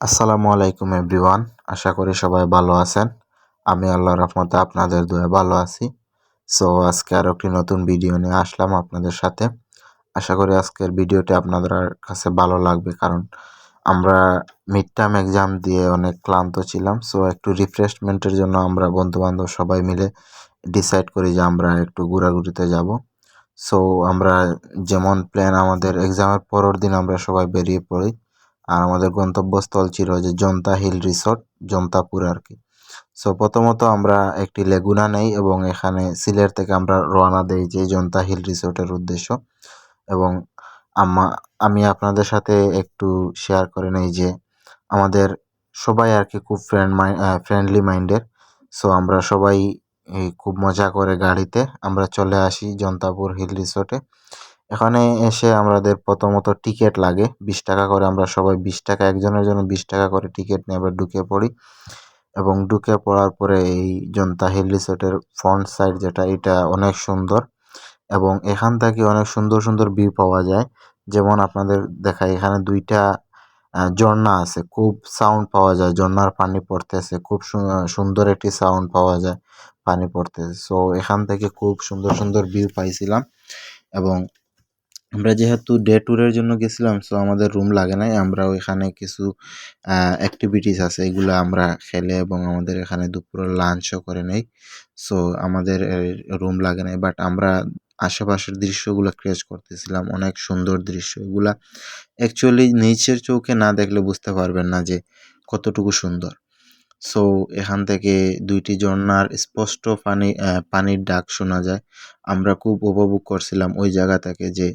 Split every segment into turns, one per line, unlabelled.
আসসালামু আলাইকুম এভরিওয়ান, আশা করি সবাই ভালো আছেন। আমি আল্লাহ রহমতে আপনাদের দুয়ে ভালো আছি। সো, আজকে আরও একটি নতুন ভিডিও নিয়ে আসলাম আপনাদের সাথে। আশা করি আজকের ভিডিওটি আপনাদের কাছে ভালো লাগবে, কারণ আমরা মিড টার্ম এক্সাম দিয়ে অনেক ক্লান্ত ছিলাম। সো, একটু রিফ্রেশমেন্টের জন্য আমরা বন্ধুবান্ধব সবাই মিলে ডিসাইড করি যে আমরা একটু ঘোরাঘুরিতে যাব। সো, আমরা যেমন প্ল্যান আমাদের এক্সামের পরের দিন আমরা সবাই বেরিয়ে পড়ি। আর আমাদের গন্তব্যস্থল ছিল যে জন্তা হিল রিসোর্ট, জন্তাপুর আর কি। সো প্রথমত আমরা একটি লেগুনা নেই এবং এখানে সিলেট থেকে আমরা রওনা দেই যে জন্তা হিল রিসোর্টের উদ্দেশ্য। এবং আমা, আমি আপনাদের সাথে একটু শেয়ার করে নেই যে আমাদের সবাই আর কি খুব ফ্রেন্ড মাই ফ্রেন্ডলি মাইন্ডের সো আমরা সবাই খুব মজা করে গাড়িতে আমরা চলে আসি জন্তাপুর হিল রিসোর্টে। এখানে এসে আমাদের প্রথমত টিকিট লাগে। বিশ টাকা করে আমরা সবাই বিশ টাকা, একজনের জন্য বিশ টাকা করে টিকিট নিয়ে আবার ঢুকে পড়ি। এবং ঢুকে পড়ার পরে এই জনতা হিল রিসোর্টের ফ্রন্ট সাইড যেটা, এটা অনেক সুন্দর। এবং এখান থেকে অনেক সুন্দর সুন্দর ভিউ পাওয়া যায়। যেমন আপনাদের দেখায় এখানে দুইটা ঝর্ণা আছে। খুব সাউন্ড পাওয়া যায়। ঝর্ণার পানি পড়তেছে। খুব সুন্দর একটি সাউন্ড পাওয়া যায় পানি পড়তেছে। সো এখান থেকে খুব সুন্দর সুন্দর ভিউ পাইছিলাম। এবং আমরা যেহেতু ডে ট্যুরের জন্য গেছিলাম সো আমাদের রুম লাগে নাই। আমরা ওইখানে কিছু অ্যাক্টিভিটিস আছে, এগুলো আমরা খেলে এবং আমাদের এখানে দুপুরে লাঞ্চও করে নেই। সো আমাদের রুম লাগে নাই বাট আমরা আশেপাশের দৃশ্যগুলো ক্রেচ করতেছিলাম, অনেক সুন্দর দৃশ্য এগুলা। অ্যাকচুয়ালি নিচের চোখে না দেখলে বুঝতে পারবেন না যে কতটুকু সুন্দর। সো এখান থেকে দুইটি ঝর্ণার স্পষ্ট পানি পানির ডাক শোনা যায়। আমরা খুব উপভোগ করছিলাম ওই জায়গা থেকে যে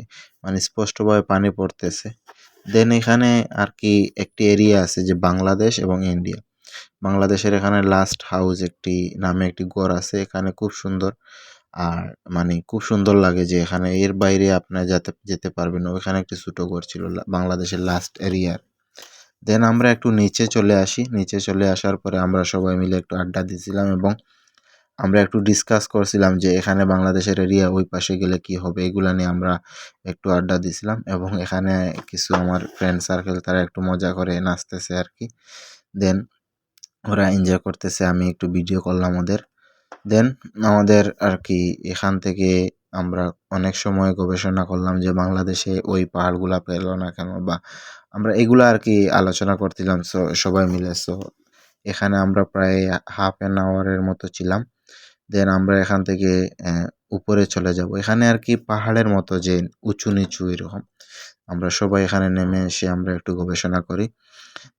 মানে স্পষ্টভাবে পানি পড়তেছে। দেন এখানে আর কি একটি এরিয়া আছে যে, বাংলাদেশ এবং ইন্ডিয়া। বাংলাদেশের এখানে লাস্ট হাউস একটি, নামে একটি ঘর আছে, এখানে খুব সুন্দর। আর মানে খুব সুন্দর লাগে যে, এখানে এর বাইরে আপনার যেতে যেতে পারবেন ওইখানে একটি ছোটো ঘর ছিল বাংলাদেশের লাস্ট এরিয়ার দেন আমরা একটু নিচে চলে আসি। নিচে চলে আসার পরে আমরা সবাই মিলে একটু আড্ডা দিয়েছিলাম এবং আমরা একটু ডিসকাস করছিলাম যে এখানে বাংলাদেশের এরিয়া ওই পাশে গেলে কি হবে এগুলো নিয়ে আমরা একটু আড্ডা দিছিলাম এবং এখানে কিছু আমার ফ্রেন্ড সার্কেল তারা একটু মজা করে নাচতেছে আর কি দেন ওরা এনজয় করতেছে, আমি একটু ভিডিও করলাম ওদের। দেন আমাদের আর কি এখান থেকে আমরা অনেক সময় গবেষণা করলাম যে বাংলাদেশে ওই পাহাড়গুলা পেল না কেন বা আমরা এগুলো আর কি আলোচনা করছিলাম সো সবাই মিলে সো এখানে আমরা প্রায় হাফ অ্যান আওয়ারের মতো ছিলাম। দেন আমরা এখান থেকে উপরে চলে যাব। এখানে আর কি পাহাড়ের মতো যে উঁচু নিচু এরকম। আমরা সবাই এখানে নেমে এসে আমরা একটু গবেষণা করি।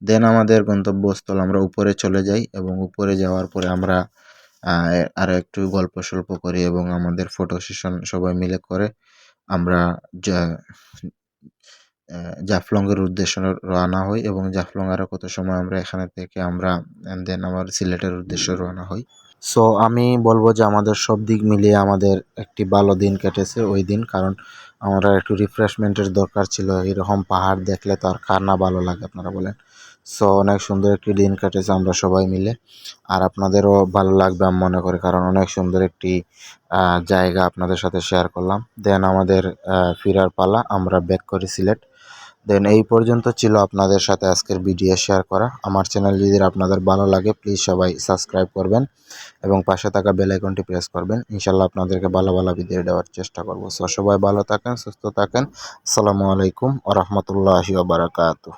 দেন আমাদের গন্তব্যস্থল, আমরা উপরে চলে যাই এবং উপরে যাওয়ার পরে আমরা আরও একটু গল্প সল্প করি এবং আমাদের ফটো সেশন সবাই মিলে করে। আমরা জাফলংয়ের উদ্দেশ্যে রওনা হই এবং জাফলং আরও কত সময় আমরা এখানে থেকে আমরা দেন আমার সিলেটের উদ্দেশ্যে রওনা হই। সো আমি বলব যে আমাদের সব দিক মিলিয়ে আমাদের একটি ভালো দিন কেটেছে ওই দিন, কারণ আমরা একটু রিফ্রেশমেন্টের দরকার ছিল। এরকম পাহাড় দেখলে তো আর কার না ভালো লাগে, আপনারা বলেন। সো অনেক সুন্দর একটি দিন কেটেছে আমরা সবাই মিলে। আর আপনাদেরও ভালো লাগবে আমি মনে করি, কারণ অনেক সুন্দর একটি জায়গা আপনাদের সাথে শেয়ার করলাম। দেন আমাদের ফিরার পালা আমরা ব্যাক করি সিলেট। দেন এই পর্যন্ত ছিল আপনাদের সাথে আজকের ভিডিও শেয়ার করা। আমার চ্যানেল যদি আপনাদের ভালো লাগে প্লিজ সবাই সাবস্ক্রাইব করবেন এবং পাশে থাকা বেল আইকনটি প্রেস করবেন। ইনশাল্লাহ আপনাদেরকে ভালো ভালো ভিডিও দেওয়ার চেষ্টা করব। সো সবাই ভালো থাকেন, সুস্থ থাকেন। আসসালামু আলাইকুম ও রহমতুল্লাহি বারাকাতু